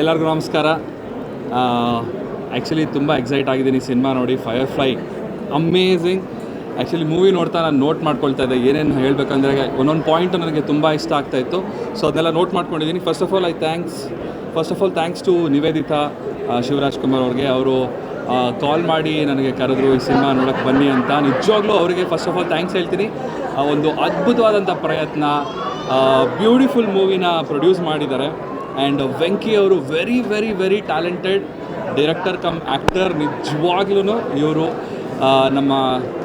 ಎಲ್ಲರಿಗೂ ನಮಸ್ಕಾರ. ಆ್ಯಕ್ಚುಲಿ ತುಂಬ ಎಕ್ಸೈಟ್ ಆಗಿದ್ದೀನಿ ಸಿನಿಮಾ ನೋಡಿ fire fly amazing actually movie ನೋಡ್ತಾ ನಾನು ನೋಟ್ ಮಾಡ್ಕೊಳ್ತಾ ಇದ್ದೆ, ಏನೇನು ಹೇಳಬೇಕಂದ್ರೆ, ಒಂದೊಂದು ಪಾಯಿಂಟ್ ನನಗೆ ತುಂಬ ಇಷ್ಟ ಆಗ್ತಾ ಇತ್ತು. ಸೊ ಅದನ್ನೆಲ್ಲ ನೋಟ್ ಮಾಡ್ಕೊಂಡಿದ್ದೀನಿ. First of all I thanks first of all thanks to Niveditha Shivaraj Kumar ಅವ್ರಿಗೆ. ಅವರು ಕಾಲ್ ಮಾಡಿ ನನಗೆ ಕರೆದ್ರು ಈ ಸಿನಿಮಾ ನೋಡೋಕ್ಕೆ ಬನ್ನಿ ಅಂತ. ನಿಜವಾಗ್ಲೂ ಅವರಿಗೆ ಫಸ್ಟ್ ಆಫ್ ಆಲ್ ಥ್ಯಾಂಕ್ಸ್ ಹೇಳ್ತೀನಿ. ಒಂದು ಅದ್ಭುತವಾದಂಥ ಪ್ರಯತ್ನ ಬ್ಯೂಟಿಫುಲ್ ಮೂವಿನ ಪ್ರೊಡ್ಯೂಸ್ ಮಾಡಿದ್ದಾರೆ. ಆ್ಯಂಡ್ ವೆಂಕಿ ಅವರು very very very talented director cum actor ನಿಜವಾಗ್ಲೂ ಇವರು ನಮ್ಮ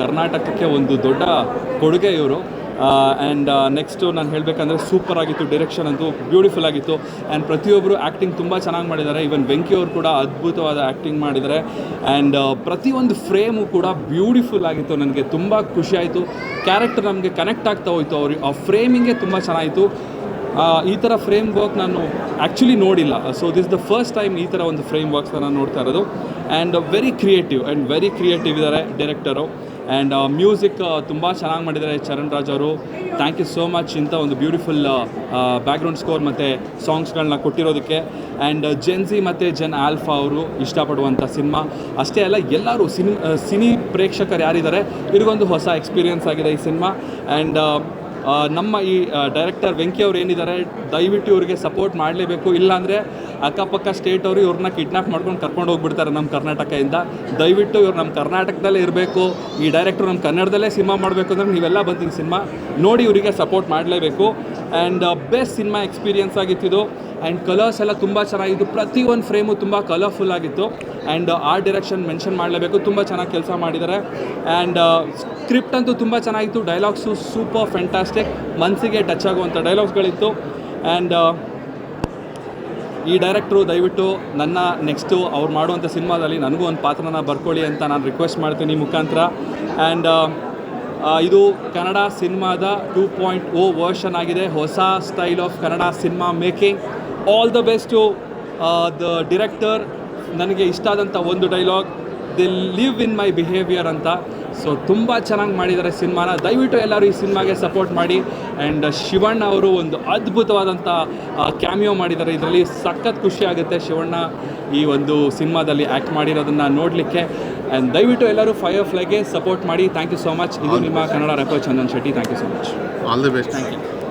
ಕರ್ನಾಟಕಕ್ಕೆ ಒಂದು ದೊಡ್ಡ ಕೊಡುಗೆ ಇವರು. ಆ್ಯಂಡ್ ನೆಕ್ಸ್ಟು ನಾನು ಹೇಳಬೇಕಂದ್ರೆ ಸೂಪರ್ ಆಗಿತ್ತು ಡೈರೆಕ್ಷನ್ ಅಂತೂ ಬ್ಯೂಟಿಫುಲ್ ಆಗಿತ್ತು. ಆ್ಯಂಡ್ ಪ್ರತಿಯೊಬ್ಬರು ಆ್ಯಕ್ಟಿಂಗ್ ತುಂಬ ಚೆನ್ನಾಗಿ ಮಾಡಿದ್ದಾರೆ. ಈವನ್ ವೆಂಕಿ ಅವರು ಕೂಡ ಅದ್ಭುತವಾದ ಆ್ಯಕ್ಟಿಂಗ್ ಮಾಡಿದ್ದಾರೆ. ಆ್ಯಂಡ್ ಪ್ರತಿಯೊಂದು ಫ್ರೇಮು ಕೂಡ ಬ್ಯೂಟಿಫುಲ್ ಆಗಿತ್ತು ನನಗೆ. ತುಂಬ ಖುಷಿಯಾಯಿತು ಕ್ಯಾರೆಕ್ಟರ್ ನಮಗೆ ಕನೆಕ್ಟ್ ಆಗ್ತಾ ಹೋಯಿತು ಅವ್ರಿಗೆ. ಆ ಫ್ರೇಮಿಂಗೇ ತುಂಬ ಚೆನ್ನಾಗಿತ್ತು. ಈ ಥರ ಫ್ರೇಮ್ ವರ್ಕ್ ನಾನು ಆ್ಯಕ್ಚುಲಿ ನೋಡಿಲ್ಲ. So this the first time ಈ ಥರ ಒಂದು ಫ್ರೇಮ್ ವರ್ಕ್ಸ್ನ ನಾನು ನೋಡ್ತಾ ಇರೋದು. And very creative and very creative ಇದ್ದಾರೆ ಡೈರೆಕ್ಟರು ಆ್ಯಂಡ್ ಮ್ಯೂಸಿಕ್ ತುಂಬ ಚೆನ್ನಾಗಿ ಮಾಡಿದ್ದಾರೆ ಚರಣ್ ರಾಜ್ ಅವರು. ಥ್ಯಾಂಕ್ ಯು ಸೋ ಮಚ್ ಇಂಥ ಒಂದು ಬ್ಯೂಟಿಫುಲ್ ಬ್ಯಾಕ್ಗ್ರೌಂಡ್ ಸ್ಕೋರ್ ಮತ್ತು ಸಾಂಗ್ಸ್ಗಳನ್ನ ಕೊಟ್ಟಿರೋದಕ್ಕೆ. ಆ್ಯಂಡ್ ಜೆನ್ಸಿ ಮತ್ತು ಜೆನ್ ಆಲ್ಫಾ ಅವರು ಇಷ್ಟಪಡುವಂಥ ಸಿನಿಮಾ. ಅಷ್ಟೇ ಅಲ್ಲ, ಎಲ್ಲರೂ ಸಿನಿ ಸಿನಿ ಪ್ರೇಕ್ಷಕರು ಯಾರಿದ್ದಾರೆ ಇವ್ರಿಗೊಂದು ಹೊಸ ಎಕ್ಸ್ಪೀರಿಯನ್ಸ್ ಆಗಿದೆ ಈ ಸಿನಿಮಾ. ಆ್ಯಂಡ್ ನಮ್ಮ ಈ ಡೈರೆಕ್ಟರ್ ವೆಂಕಿ ಅವ್ರು ಏನಿದ್ದಾರೆ ದಯವಿಟ್ಟು ಇವರಿಗೆ ಸಪೋರ್ಟ್ ಮಾಡಲೇಬೇಕು. ಇಲ್ಲಾಂದರೆ ಅಕ್ಕಪಕ್ಕ ಸ್ಟೇಟ್ ಅವರು ಇವ್ರನ್ನ ಕಿಡ್ನಾಪ್ ಮಾಡ್ಕೊಂಡು ಕರ್ಕೊಂಡು ಹೋಗ್ಬಿಡ್ತಾರೆ ನಮ್ಮ ಕರ್ನಾಟಕದಿಂದ. ದಯವಿಟ್ಟು ಇವ್ರು ನಮ್ಮ ಕರ್ನಾಟಕದಲ್ಲೇ ಇರಬೇಕು. ಈ ಡೈರೆಕ್ಟ್ರು ನಮ್ಮ ಕನ್ನಡದಲ್ಲೇ ಸಿನಿಮಾ ಮಾಡಬೇಕು ಅಂದ್ರೆ ನೀವೆಲ್ಲ ಬಂದಿದ್ದು ಸಿನಿಮಾ ನೋಡಿ ಇವರಿಗೆ ಸಪೋರ್ಟ್ ಮಾಡಲೇಬೇಕು. ಆ್ಯಂಡ್ ಬೆಸ್ಟ್ ಸಿನಿಮಾ ಎಕ್ಸ್ಪೀರಿಯನ್ಸ್ ಆಗಿತ್ತಿದು ಆ್ಯಂಡ್ ಕಲರ್ಸ್ ಎಲ್ಲ ತುಂಬ ಚೆನ್ನಾಗಿತ್ತು ಒಂದು ಫ್ರೇಮು ತುಂಬ ಕಲರ್ಫುಲ್ ಆಗಿತ್ತು. ಆ್ಯಂಡ್ ಆರ್ಟ್ ಡೈರೆಕ್ಷನ್ ಮೆನ್ಷನ್ ಮಾಡಲೇಬೇಕು. ತುಂಬ ಚೆನ್ನಾಗಿ ಕೆಲಸ ಮಾಡಿದ್ದಾರೆ ಆ್ಯಂಡ್ ಸ್ಕ್ರಿಪ್ಟ್ ಅಂತೂ ತುಂಬ ಚೆನ್ನಾಗಿತ್ತು. ಡೈಲಾಗ್ಸು ಸೂಪರ್ ಫ್ಯಾಂಟಾಸ್ಟಿಕ್ ಮನಸ್ಸಿಗೆ ಟಚ್ ಆಗುವಂಥ ಡೈಲಾಗ್ಸ್ಗಳಿತ್ತು ಆ್ಯಂಡ್ ಈ ಡೈರೆಕ್ಟ್ರು ದಯವಿಟ್ಟು ನನ್ನ ನೆಕ್ಸ್ಟು ಅವ್ರು ಮಾಡುವಂಥ ಸಿನಿಮಾದಲ್ಲಿ ನನಗೂ ಒಂದು ಪಾತ್ರನ ಬರ್ಕೊಳ್ಳಿ ಅಂತ ನಾನು ರಿಕ್ವೆಸ್ಟ್ ಮಾಡ್ತೀನಿ ಮುಖಾಂತರ. ಆ್ಯಂಡ್ ಇದು ಕನ್ನಡ ಸಿನಿಮಾದ ಟೂ ಪಾಯಿಂಟ್ ಓ ವರ್ಷನ್ ಆಗಿದೆ. ಹೊಸ style of Kannada cinema making. All the best the director ನನಗೆ ಇಷ್ಟ ಆದಂಥ ಒಂದು dialogue the live in my behaviour ಅಂತ. ಸೊ ತುಂಬ ಚೆನ್ನಾಗಿ ಮಾಡಿದ್ದಾರೆ ಸಿನಿಮಾನ. ದಯವಿಟ್ಟು ಎಲ್ಲರೂ ಈ ಸಿನಿಮಾಗೆ ಸಪೋರ್ಟ್ ಮಾಡಿ. ಆ್ಯಂಡ್ ಶಿವಣ್ಣ ಅವರು ಒಂದು ಅದ್ಭುತವಾದಂಥ ಕ್ಯಾಮಿಯೋ ಮಾಡಿದ್ದಾರೆ. ಇದರಲ್ಲಿ ಸಖತ್ ಖುಷಿ ಆಗುತ್ತೆ ಶಿವಣ್ಣ ಈ ಒಂದು ಸಿನಿಮಾದಲ್ಲಿ ಆ್ಯಕ್ಟ್ ಮಾಡಿರೋದನ್ನು ನೋಡಲಿಕ್ಕೆ. ಆ್ಯಂಡ್ ದಯವಿಟ್ಟು ಎಲ್ಲರೂ ಫೈರ್ ಫ್ಲೈಗೆ ಸಪೋರ್ಟ್ ಮಾಡಿ. ಥ್ಯಾಂಕ್ ಯು ಸೊ ಮಚ್ ಇದು ನಿಮ್ಮ Kannada rapper Chandan Shetty. Thank you so much all the best thank you